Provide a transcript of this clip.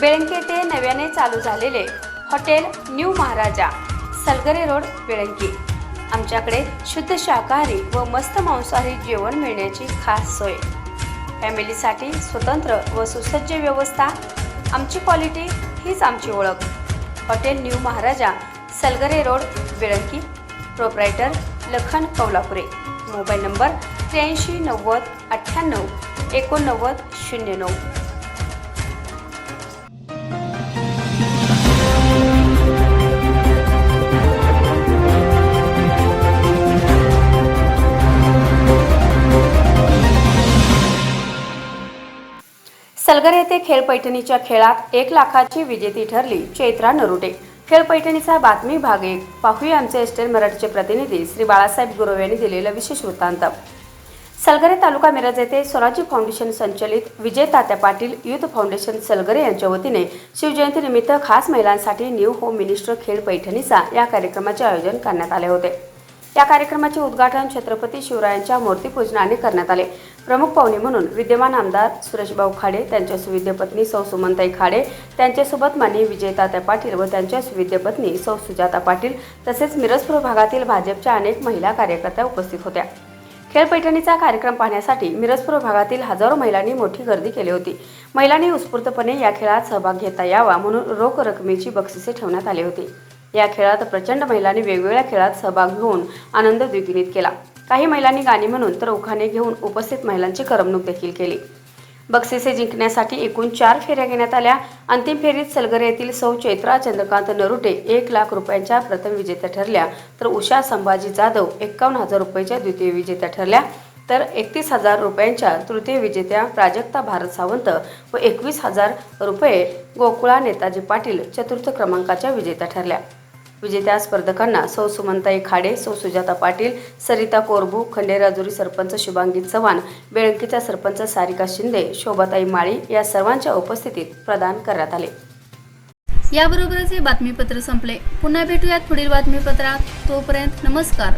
बेळंकी येथे नव्याने चालू झालेले hotel new Maharaja Salgare road Belanki. आमच्याकडे शुद्ध शाकाहारी व मस्त मांसाहारी जेवण मिळण्याची खास सोय. फॅमिलीसाठी स्वतंत्र व सुसज्ज व्यवस्था आमची क्वालिटी हीच आमची ओळख. Hotel new Maharaja Salgare road Belanki. Proprietor Lakhan Kaulapure. Mobile number त्र्याऐंशी नव्वद अठ्ठ्याण्णव एकोणनव्वद शून्य नऊ. सलगर येथे खेळ पैठणीच्या खेळात एक लाखाची विजेती ठरली चैत्रा नरुटे. खेळ पैठणीचा बातमी भाग एक. पाहूया आमचे एस्टेल मराठीचे प्रतिनिधी श्री बाळासाहेब गुरव यांनी दिलेला विशेष वृत्तांत. सलगरे तालुका मिरज येथे स्वराज्य फाउंडेशन संचलित विजय तात्या पाटील युथ फाउंडेशन सलगरे यांच्या वतीने शिवजयंतीनिमित्त खास महिलांसाठी न्यू होम मिनिस्टर खेळ पैठणीचा या कार्यक्रमाचे आयोजन करण्यात आले होते. या कार्यक्रमाचे उद्घाटन छत्रपती शिवरायांच्या मूर्तीपूजनाने करण्यात आले. प्रमुख पाहुणे म्हणून विद्यमान आमदार सुरेशभाऊ खाडे त्यांच्या सुविद्य पत्नी सौ सुमनताई खाडे त्यांच्यासोबत मान्य विजयतात्या पाटील व त्यांच्या सुविद्य पत्नी सौ सुजाता पाटील तसेच मिरजपूर भागातील भाजपच्या अनेक महिला कार्यकर्त्या उपस्थित होत्या. खेळ पैठणीचा कार्यक्रम पाहण्यासाठी मिरजपूर भागातील हजारो महिलांनी मोठी गर्दी केली होती. महिलांनी उत्स्फूर्तपणे या खेळात सहभाग घेता यावा म्हणून रोख रकमेची बक्षिसे ठेवण्यात आली होती. या खेळात प्रचंड महिलांनी वेगवेगळ्या खेळात सहभाग घेऊन आनंद द्विगुणित केला. काही महिलांनी गाणी म्हणून तर उखाणे घेऊन उपस्थित महिलांची करमणूक देखील केली. बक्षिसे जिंकण्यासाठी एकूण चार फेऱ्या घेण्यात आल्या. अंतिम फेरीत सलगर येथील सौ चैत्रा चंद्रकांत नरुटे एक लाख रुपयांच्या प्रथम विजेत्या ठरल्या तर उषा संभाजी जाधव एक्कावन्न हजार रुपयाच्या द्वितीय विजेत्या ठरल्या. तर एकतीस हजार रुपयांच्या तृतीय विजेत्या प्राजक्ता भारत सावंत व एकवीस हजार रुपये गोकुळा नेताजी पाटील चतुर्थ क्रमांकाच्या विजेत्या ठरल्या. विजेत्या स्पर्धकांना सौ सुमंताई खाडे सौ सुजाता पाटील सरिता कोरबू खंडेराजुरी सरपंच शुभांगी चव्हाण बेळंकीच्या सरपंच सारिका शिंदे शोभाताई माळी या सर्वांच्या उपस्थितीत प्रदान करण्यात आले. याबरोबरच हे बातमीपत्र संपले. पुन्हा भेटूयात पुढील बातमीपत्रात. तोपर्यंत नमस्कार.